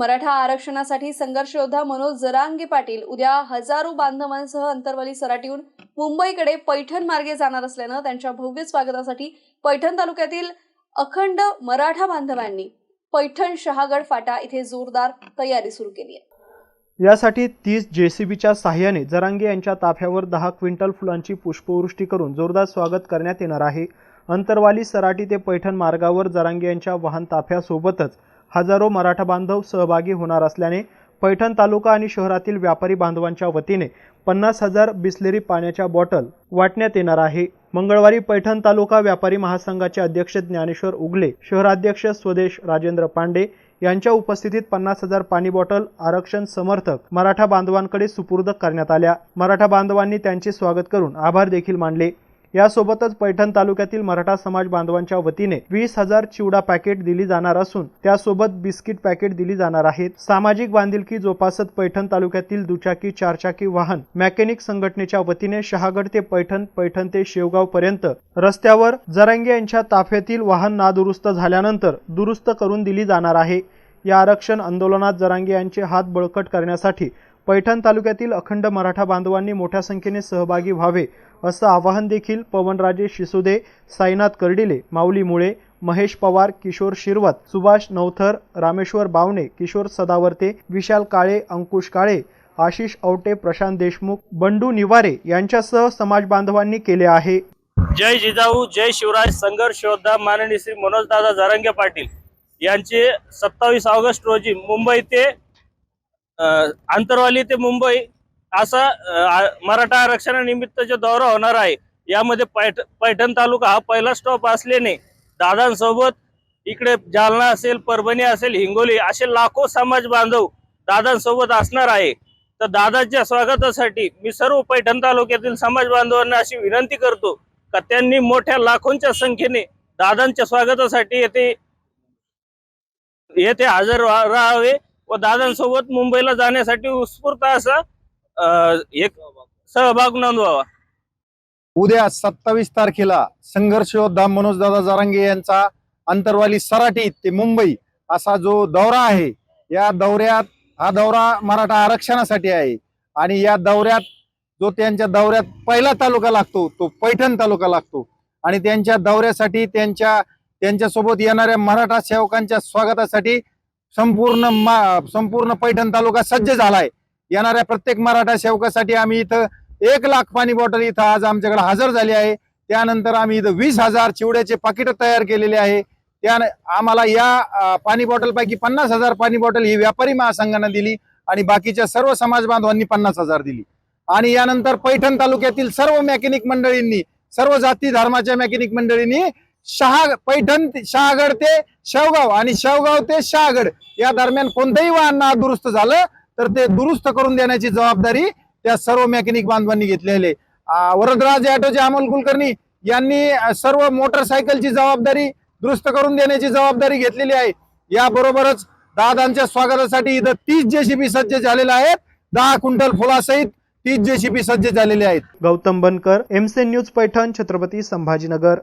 मराठा आरक्षणासाठी संघर्ष योद्धा मनोज जरांगे पाटील उद्या हजारो बांधवांसह अंतरवली सराटीहून मुंबईकडे पैठण मार्गे जाणार असल्यानं त्यांच्या भव्य स्वागतासाठी पैठण तालुक्यातील अखंड मराठा बांधवांनी पैठण शहागड फाटा इथे जोरदार तयारी सुरू केली आहे. यासाठी तीस जेसीबीच्या साह्याने जरांगे यांच्या ताफ्यावर दहा क्विंटल फुलांची पुष्पवृष्टी करून जोरदार स्वागत करण्यात येणार आहे. अंतरवाली सराटी ते पैठण मार्गावर जरांगे यांच्या वाहन ताफ्यासोबतच हजारो मराठा बांधव सहभागी होणार असल्याने पैठण तालुका आणि शहरातील व्यापारी बांधवांच्या वतीने पन्नास हजार बिस्लेरी पाण्याच्या बॉटल वाटण्यात येणार आहे. मंगळवारी पैठण तालुका व्यापारी महासंघाचे अध्यक्ष ज्ञानेश्वर उगले शहराध्यक्ष स्वदेश राजेंद्र पांडे यांच्या उपस्थितीत पन्नास हजार पाणी बॉटल आरक्षण समर्थक मराठा बांधवांकडे सुपूर्द करण्यात आल्या. मराठा बांधवांनी त्यांचे स्वागत करून आभार देखील मानले. यासोबतच पैठण तालुक्यातील मराठा समाज बांधवांच्या वतीने वीस हजार चिवडा पॅकेट दिली जाणार असून त्यासोबत बिस्किट पॅकेट दिली जाणार आहेत. सामाजिक बांधिलकी जोपासत पैठण तालुक्यातील दुचाकी चारचाकी वाहन मॅकॅनिक संघटनेच्या वतीने शहागड ते पैठण पैठण ते शेवगाव पर्यंत रस्त्यावर जरांगे यांच्या ताफ्यातील वाहन नादुरुस्त झाल्यानंतर दुरुस्त करून दिली जाणार आहे. या आरक्षण आंदोलनात जरांगे यांचे हात बळकट करण्यासाठी पैठण तालुक्यातील अखंड मराठा बांधवांनी मोठ्या संख्येने सहभागी व्हावे असं आवाहन देखील पवनराजे शिसुदे साईनाथ कर्डिले माऊली मुळे महेश पवार किशोर शिरवत सुभाष नवथर रामेश्वर बावणे किशोर सदावर्ते विशाल काळे अंकुश काळे आशिष औटे प्रशांत देशमुख बंडू निवारे यांच्यासह समाज बांधवांनी केले आहे. जय जिजाऊ जय शिवराज संघर्ष योद्धा माननीय श्री मनोजदादा जरांगे पाटील यांचे सत्तावीस ऑगस्ट रोजी मुंबई ते आंतरवाली ते मुंबई असा मराठा आरक्षणानिमित्त जो दौरा होणार आहे यामध्ये पैठ पैठण तालुका हा पहिला स्टॉप असल्याने दादांसोबत इकडे जालना असेल परभणी असेल हिंगोली असे लाखो समाज बांधव दादांसोबत असणार आहे. तर दादाच्या स्वागतासाठी मी सर्व पैठण तालुक्यातील समाज बांधवांना अशी विनंती करतो का त्यांनी मोठ्या लाखोंच्या संख्येने दादांच्या स्वागतासाठी येथे येथे हजर राहावे व दादांसोबत मुंबईला जाण्यासाठी उत्स्फूर्त असा अं एक सहभाग नोंदवावा. उद्या सत्तावीस तारखेला संघर्ष योद्धा मनोजदादा जारांगे यांचा अंतरवाली सराटी ते मुंबई असा जो दौरा आहे या दौऱ्यात हा दौरा मराठा आरक्षणासाठी आहे आणि या दौऱ्यात जो त्यांच्या दौऱ्यात पहिला तालुका लागतो तो पैठण तालुका लागतो. आणि त्यांच्या दौऱ्यासाठी त्यांच्या त्यांच्यासोबत येणाऱ्या मराठा सेवकांच्या स्वागतासाठी संपूर्ण मा- संपूर्ण पैठण तालुका सज्ज झालाय. येणाऱ्या प्रत्येक मराठा सेवकासाठी आम्ही इथं एक लाख पाणी बॉटल इथं आज आमच्याकडे हजर झाली आहे. त्यानंतर आम्ही इथं वीस हजार चिवड्याचे पाकिट तयार केलेले आहे. त्या आम्हाला या पाणी बॉटलपैकी पन्नास हजार पाणी बॉटल ही व्यापारी महासंघानं दिली आणि बाकीच्या सर्व समाज बांधवांनी पन्नास हजार दिली. आणि यानंतर पैठण तालुक्यातील सर्व मेकॅनिक मंडळींनी सर्व जाती धर्माच्या मेकॅनिक मंडळींनी शहा पैठण शहागड ते शेवगाव आणि शेवगाव ते शहागड या दरम्यान कोणतंही वाहन दुरुस्त झालं तर ते दुरुस्त करून देण्याची जबाबदारी त्या सर्व मेकॅनिक बांधवांनी घेतलेली आहे. वरदराज ऑटोचे अमोल कुलकर्णी यांनी सर्व मोटरसायकलची जबाबदारी दुरुस्त करून देण्याची जबाबदारी घेतलेली आहे. याबरोबरच दादांच्या स्वागतासाठी इथं तीस जेसीबी सज्ज झालेले आहेत. दहा क्विंटल फुलासहित तीस जेसीबी सज्ज झालेले आहेत. गौतम बनकर एमसे न्यूज पैठण छत्रपती संभाजीनगर.